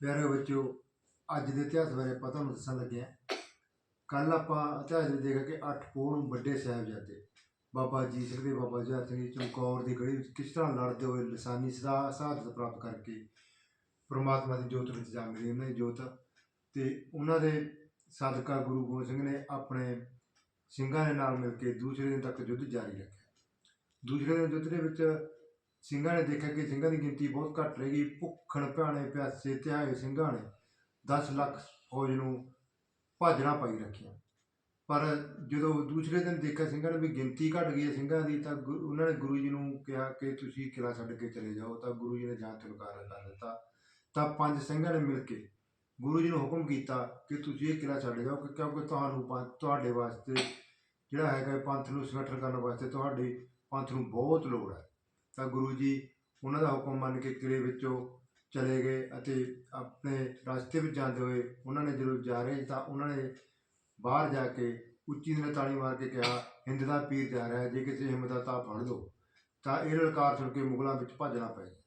ਪਿਆਰੇ ਬੱਚਿਓ ਅੱਜ ਦੇ ਇਤਿਹਾਸ ਬਾਰੇ ਆਪਾਂ ਨੂੰ ਦੱਸਣ ਲੱਗਿਆ ਹਾਂ। ਕੱਲ ਆਪਾਂ ਇਤਿਹਾਸ ਵਿੱਚ ਦੇਖਿਆ ਕਿ ਅੱਠ ਪੋਹ ਵੱਡੇ ਸਾਹਿਬਜ਼ਾਦੇ, ਬਾਬਾ ਅਜੀਤ ਸਿੰਘ ਦੇ, ਬਾਬਾ ਜੁਝਾਰ ਸਿੰਘ ਜੀ ਚਮਕੌਰ ਦੀ ਗੜੀ ਵਿੱਚ ਕਿਸ ਤਰ੍ਹਾਂ ਲੜਦੇ ਹੋਏ ਲਸਾਨੀ ਸਦਾ ਸ਼ਹਾਦਤ ਪ੍ਰਾਪਤ ਕਰਕੇ ਪ੍ਰਮਾਤਮਾ ਦੀ ਜੋਤ ਵਿੱਚ ਜਾ ਮਿਲੀ ਉਹਨਾਂ ਦੀ ਜੋਤ। ਤੇ ਉਹਨਾਂ ਦੇ ਸਦਕਾ ਗੁਰੂ ਗੋਬਿੰਦ ਸਿੰਘ ਨੇ ਆਪਣੇ ਸਿੰਘਾਂ ਦੇ ਨਾਲ ਮਿਲ ਕੇ ਦੂਸਰੇ ਦਿਨ ਤੱਕ ਯੁੱਧ ਜਾਰੀ ਰੱਖਿਆ। ਦੂਸਰੇ ਦਿਨ ਯੁੱਧ ਦੇ ਵਿੱਚ ਸਿੰਘਾਂ ਨੇ ਦੇਖਿਆ ਕਿ ਸਿੰਘਾਂ ਦੀ ਗਿਣਤੀ ਬਹੁਤ ਘੱਟ ਰਹੀ ਗਈ। ਭੁੱਖਣ ਭਾਣੇ ਪਿਆਸੇ ਧਿਆਏ ਸਿੰਘਾਂ ਨੇ 10 ਲੱਖ ਫੌਜ ਨੂੰ ਭਾਜਣਾ ਪਾਈ ਰੱਖਿਆ। ਪਰ ਜਦੋਂ ਦੂਸਰੇ ਦਿਨ ਦੇਖਿਆ ਸਿੰਘਾਂ ਨੇ ਵੀ ਗਿਣਤੀ ਘਟ ਗਈ ਹੈ ਸਿੰਘਾਂ ਦੀ, ਤਾਂ ਗੁ- ਉਹਨਾਂ ਨੇ ਗੁਰੂ ਜੀ ਨੂੰ ਕਿਹਾ ਕਿ ਤੁਸੀਂ ਕਿਲਾ ਛੱਡ ਕੇ ਚਲੇ ਜਾਓ, ਤਾਂ ਗੁਰੂ ਜੀ ਨੇ ਜਾਂ ਤਿਲਕਾਰ ਕਰ ਦਿੱਤਾ। ਤਾਂ ਪੰਜ ਸਿੰਘਾਂ ਨੇ ਮਿਲ ਕੇ ਗੁਰੂ ਜੀ ਨੂੰ ਹੁਕਮ ਕੀਤਾ ਕਿ ਤੁਸੀਂ ਇਹ ਕਿਲਾ ਛੱਡ ਜਾਓ, ਕਿ- ਕਿਉਂਕਿ ਤੁਹਾਨੂੰ ਪੰਥ- ਤੁਹਾਡੇ ਵਾਸਤੇ ਜਿਹੜਾ ਹੈਗਾ ਪੰਥ ਨੂੰ ਸੰਗਠਨ ਕਰਨ ਵਾਸਤੇ ਤੁਹਾਡੇ ਪੰਥ ਨੂੰ ਬਹੁਤ ਲੋੜ ਹੈ। ਤਾਂ ਗੁਰੂ ਜੀ ਉਹਨਾਂ ਦਾ ਹੁਕਮ ਮੰਨ ਕੇ ਕਿਲੇ ਵਿੱਚੋਂ ਚਲੇ ਗਏ ਅਤੇ ਆਪਣੇ ਰਸਤੇ ਵਿੱਚ ਜਾਂਦੇ ਹੋਏ ਉਹਨਾਂ ਨੇ ਜਦੋਂ ਜਾ ਰਹੇ ਤਾਂ ਉਹਨਾਂ ਨੇ ਬਾਹਰ ਜਾ ਕੇ ਉੱਚੀ ਨੇ ਤਾੜੀ ਮਾਰ ਕੇ ਕਿਹਾ ਹਿੰਦ ਦਾ ਪੀਰ ਜਾ ਰਿਹਾ ਹੈ, ਜੇ ਕਿਸੇ ਹਿੰਮਤ ਦਾ ਤਾਂ ਫੜ ਲਓ ਤਾਂ ਇਹ ਲਲਕਾਰ ਸੁਣ ਕੇ ਮੁਗਲਾਂ ਵਿੱਚ ਭੱਜਣਾ ਪੈ ਗਿਆ।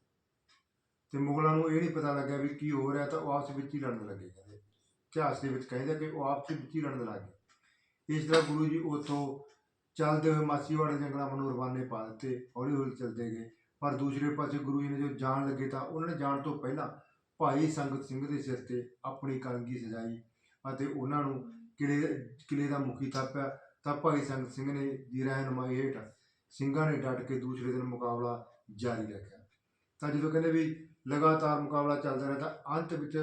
ਤੇ ਮੁਗਲਾਂ ਨੂੰ ਇਹ ਨਹੀਂ ਪਤਾ ਲੱਗਿਆ ਵੀ ਕੀ ਹੋ ਰਿਹਾ ਤਾਂ ਉਹ ਆਪਸ ਵਿੱਚ ਹੀ ਲੜਨ ਲੱਗੇ ਕਹਿੰਦੇ। ਇਤਿਹਾਸ ਦੇ ਵਿੱਚ ਕਹਿੰਦੇ ਕਿ ਉਹ ਆਪਸ ਵਿੱਚ ਹੀ ਲੜਨ ਲੱਗੇ ਇਸ ਤਰ੍ਹਾਂ ਗੁਰੂ ਜੀ ਉੱਥੋਂ ਚਲਦੇ ਹੋਏ ਮਾਸੀਵਾੜੇ ਜੰਗਲਾਂ ਨੂੰ ਰਵਾਨੇ ਪਾ ਦਿੱਤੇ, ਹੌਲੀ ਹੌਲੀ ਚਲਦੇ ਗਏ। ਪਰ ਦੂਸਰੇ ਪਾਸੇ ਗੁਰੂ ਜੀ ਨੇ ਜੋ ਜਾਣ ਲੱਗੇ ਤਾਂ ਉਹਨਾਂ ਨੇ ਜਾਣ ਤੋਂ ਪਹਿਲਾਂ ਭਾਈ ਸੰਗਤ ਸਿੰਘ ਦੇ ਸਿਰ ਤੇ ਆਪਣੀ ਕਲਗੀ ਸਜਾਈ ਅਤੇ ਉਹਨਾਂ ਨੂੰ ਕਿਲੇ ਕਿਲੇ ਦਾ ਮੁਖੀ ਥਾਪਿਆ ਤਾਂ ਭਾਈ ਸੰਗਤ ਸਿੰਘ ਨੇ ਦੀ ਰਹਿਨਮਾਈ ਹੇਠ ਸਿੰਘਾਂ ਨੇ ਡਟ ਕੇ ਦੂਸਰੇ ਦਿਨ ਮੁਕਾਬਲਾ ਜਾਰੀ ਰੱਖਿਆ। ਤਾਂ ਜਦੋਂ ਕਹਿੰਦੇ ਵੀ ਲਗਾਤਾਰ ਮੁਕਾਬਲਾ ਚੱਲਦਾ ਰਿਹਾ ਤਾਂ ਅੰਤ ਵਿੱਚ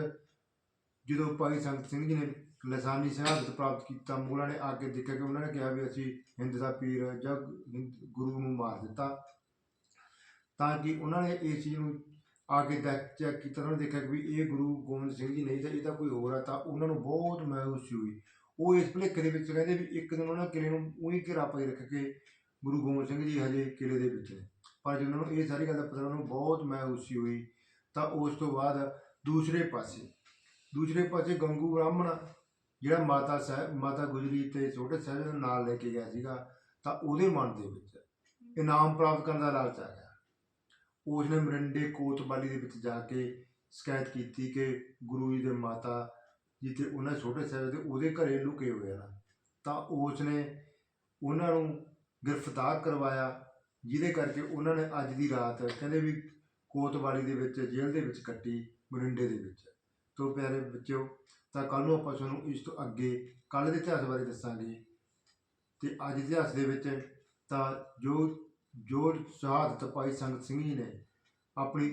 ਜਦੋਂ ਭਾਈ ਸੰਗਤ ਸਿੰਘ ਜੀ ਨੇ ਲਸਾਨੀ ਸ਼ਹਾਦਤ ਪ੍ਰਾਪਤ ਕੀਤਾ ਮੁਗਲਾਂ ਨੇ ਆ ਕੇ ਦੇਖਿਆ ਕਿ ਉਹਨਾਂ ਨੇ ਕਿਹਾ ਵੀ ਅਸੀਂ ਹਿੰਦ ਦਾ ਪੀਰ ਜਾਂ ਹਿੰਦ- ਗੁਰੂ ਨੂੰ ਮਾਰ ਦਿੱਤਾ। ਤਾਂ ਕਿ ਉਹਨਾਂ ਨੇ ਇਸ ਚੀਜ਼ ਨੂੰ ਆ ਕੇ ਦੇਖ ਚੈੱਕ ਕੀਤਾ, ਉਹਨਾਂ ਨੇ ਦੇਖਿਆ ਕਿ ਵੀ ਇਹ ਗੁਰੂ ਗੋਬਿੰਦ ਸਿੰਘ ਜੀ ਨਹੀਂ ਤਾਂ ਇਹ ਤਾਂ ਕੋਈ ਹੋਰ ਆ, ਤਾਂ ਉਹਨਾਂ ਨੂੰ ਬਹੁਤ ਮਾਯੂਸੀ ਹੋਈ। ਉਹ ਇਸ ਭੁਲੇਖੇ ਦੇ ਵਿੱਚ ਕਹਿੰਦੇ ਵੀ ਇੱਕ ਦਿਨ ਉਹਨਾਂ ਕਿਲੇ ਨੂੰ ਉਹੀ ਘੇਰਾ ਪਾਈ ਰੱਖ ਕੇ ਗੁਰੂ ਗੋਬਿੰਦ ਸਿੰਘ ਜੀ ਹਜੇ ਕਿਲੇ ਦੇ ਵਿੱਚ ਨੇ। ਪਰ ਜਦੋਂ ਉਹਨਾਂ ਨੂੰ ਇਹ ਸਾਰੀ ਗੱਲ ਦਾ ਪਤਾ, ਉਹਨਾਂ ਨੂੰ ਬਹੁਤ ਮਾਯੂਸੀ ਹੋਈ, ਤਾਂ ਉਸ ਤੋਂ ਬਾਅਦ ਦੂਸਰੇ ਪਾਸੇ ਦੂਸਰੇ ਪਾਸੇ ਗੰਗੂ ਬ੍ਰਾਹਮਣ, ਜਿਹੜਾ ਮਾਤਾ ਸਾਹਿਬ ਮਾਤਾ ਗੁਜਰੀ ਤੇ ਛੋਟੇ ਸਾਹਿਬ ਨੂੰ ਨਾਲ ਲੈ ਕੇ ਗਿਆ ਸੀਗਾ, ਤਾਂ ਉਹਦੇ ਮਨ ਦੇ ਵਿੱਚ ਇਨਾਮ ਪ੍ਰਾਪਤ ਕਰਨ ਦਾ ਲਾਲਚ ਆ ਗਿਆ। ਉਸ ਨੇ ਮਰਿੰਡੇ ਕੋਤਵਾਲੀ ਦੇ ਵਿੱਚ ਜਾ ਕੇ ਸ਼ਿਕਾਇਤ ਕੀਤੀ ਕਿ ਗੁਰੂ ਜੀ ਦੇ ਮਾਤਾ ਜੀ ਤੇ ਉਹਨਾਂ ਛੋਟੇ ਸਾਹਿਬ ਦੇ ਉਹਦੇ ਘਰੇ ਲੁਕੇ ਹੋਏ ਹਨ, ਤਾਂ ਉਸ ਨੇ ਉਹਨਾਂ ਨੂੰ ਗ੍ਰਿਫਤਾਰ ਕਰਵਾਇਆ, ਜਿਹਦੇ ਕਰਕੇ ਉਹਨਾਂ ਨੇ ਅੱਜ ਦੀ ਰਾਤ ਕਹਿੰਦੇ ਵੀ ਕੋਤਵਾਲੀ ਦੇ ਵਿੱਚ ਜੇਲ੍ਹ ਦੇ ਵਿੱਚ ਕੱਟੀ ਮਰਿੰਡੇ ਦੇ ਵਿੱਚ। ਤੋਂ ਪਿਆਰੇ ਬੱਚਿਓ ਤਾਂ ਕੱਲ ਨੂੰ ਆਪਾਂ ਤੁਹਾਨੂੰ ਇਸ ਤੋਂ ਅੱਗੇ ਕੱਲ ਦੇ ਇਤਿਹਾਸ ਬਾਰੇ ਦੱਸਾਂਗੇ। ਤੇ ਅੱਜ ਇਤਿਹਾਸ ਦੇ ਵਿੱਚ ਤਾਂ ਜੋ ਜੋ ਸ਼ਹਾਦਤ ਪਾਈ ਸੰਗਤ ਸਿੰਘ ਜੀ ਨੇ ਆਪਣੀ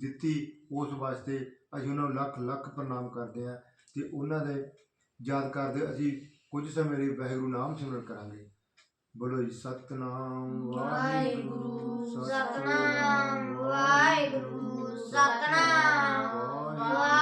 ਦਿੱਤੀ ਉਸ ਵਾਸਤੇ ਅਸੀਂ ਉਹਨਾਂ ਨੂੰ ਲੱਖ ਲੱਖ ਪ੍ਰਣਾਮ ਕਰਦੇ ਹਾਂ ਤੇ ਉਹਨਾਂ ਦੇ ਯਾਦ ਕਰਦੇ ਅਸੀਂ ਕੁਝ ਸਮੇਂ ਲਈ ਵਾਹਿਗੁਰੂ ਨਾਮ ਸਿਮਰਨ ਕਰਾਂਗੇ। ਬੋਲੋ ਜੀ ਸਤਨਾਮ ਵਾਹਿਗੁਰੂ ਸਤਨਾਮ ਵਾਹਿਗੁਰੂ ਸਤਨਾਮ ਵਾਹਿਗੁਰੂ।